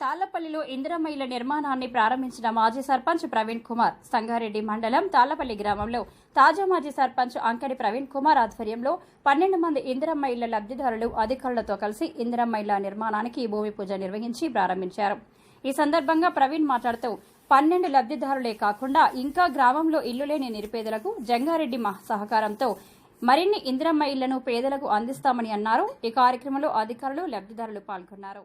తాళ్ళపల్లిలో ఇందిరమ్మ నిర్మాణాన్ని ప్రారంభించిన మాజీ సర్పంచ్ ప్రవీణ్ కుమార్. సంగారెడ్డి మండలం తాళ్ళపల్లి గ్రామంలో తాజా మాజీ సర్పంచ్ అంకడి ప్రవీణ్ కుమార్ ఆధ్వర్యంలో పన్నెండు మంది ఇందిరమ్మ ఇళ్ళ లబ్దిదారులు అధికారులతో కలిసి ఇందిరమ్మ ఇళ్ళ నిర్మాణానికి భూమి పూజ నిర్వహించి ప్రారంభించారు. ఈ సందర్భంగా ప్రవీణ్ మాట్లాడుతూ పన్నెండు లబ్దిదారులే కాకుండా ఇంకా గ్రామంలో ఇల్లు లేని నిరుపేదలకు జంగారెడ్డి మహా సహకారంతో మరిన్ని ఇందిరమ్మ ఇళ్ళను పేదలకు అందిస్తామని అన్నారు. ఈ కార్యక్రమంలో అధికారులు లబ్దిదారులు పాల్గొన్నారు.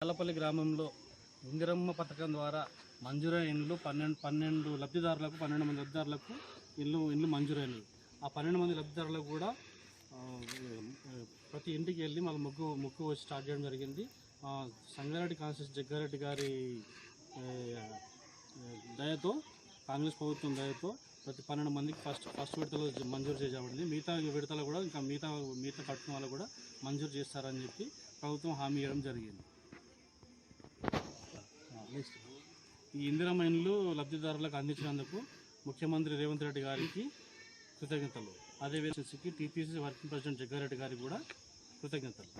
చల్లపల్లి గ్రామంలో ఇందిరమ్మ పథకం ద్వారా మంజూరైన ఇండ్లు పన్నెండు పన్నెండు లబ్ధిదారులకు పన్నెండు మంది లబ్ధిదారులకు ఇల్లు ఇండ్లు మంజూరైనవి. ఆ పన్నెండు మంది లబ్ధిదారులకు కూడా ప్రతి ఇంటికి వెళ్ళి మళ్ళీ ముగ్గు ముగ్గు వచ్చి స్టార్ట్ చేయడం జరిగింది. ఆ, సంగారెడ్డి కాన్స్టిట్యూన్స్ జగ్గారెడ్డి గారి దయతో కాంగ్రెస్ ప్రభుత్వం దయతో ప్రతి పన్నెండు మందికి ఫస్ట్ ఫస్ట్ విడతలో మంజూరు చేయబడింది మిగతా విడతలు కూడా ఇంకా మిగతా మిగతా కట్టుకున్న వాళ్ళు కూడా మంజూరు చేస్తారని చెప్పి ప్రభుత్వం హామీ ఇవ్వడం జరిగింది. ఈ ఇందిరమ్మ ఇండ్లు లబ్ధిదారులకు అందించినందుకు ముఖ్యమంత్రి రేవంత్ రెడ్డి గారికి కృతజ్ఞతలు. అదేవిధంగా టీపీసీ వర్కింగ్ ప్రెసిడెంట్ జగ్గారెడ్డి గారికి కూడా కృతజ్ఞతలు.